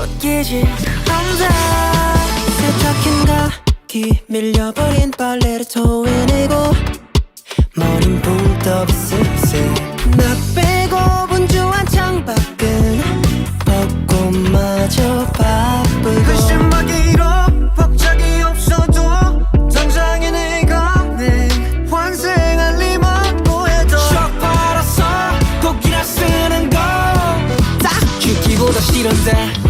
웃기지 혼자 세척인 가기 밀려버린 빨래를 토해내고 머린 붕 떠비 쓱쓱 나 빼고 분주한 창밖은 벚꽃마저 바쁘고 글씨막이로 박자기 없어도 당장에 내가 내 환생할 리만 보여줘. 쫙 빨아서 곡이라 쓰는 거 딱. 죽기보다 싫은데.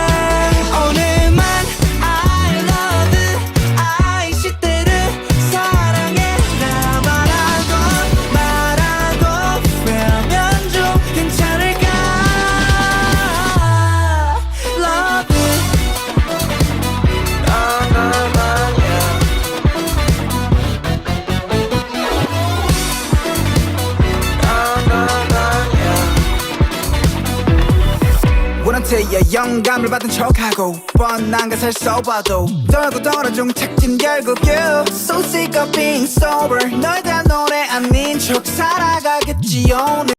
원한테야 영감을 받은 척하고 뻔한 것을 써봐도 떨고 떨어진 책임 결국 you. So sick of being sober. 너에 대한 노래 아닌 척 살아가겠지 오늘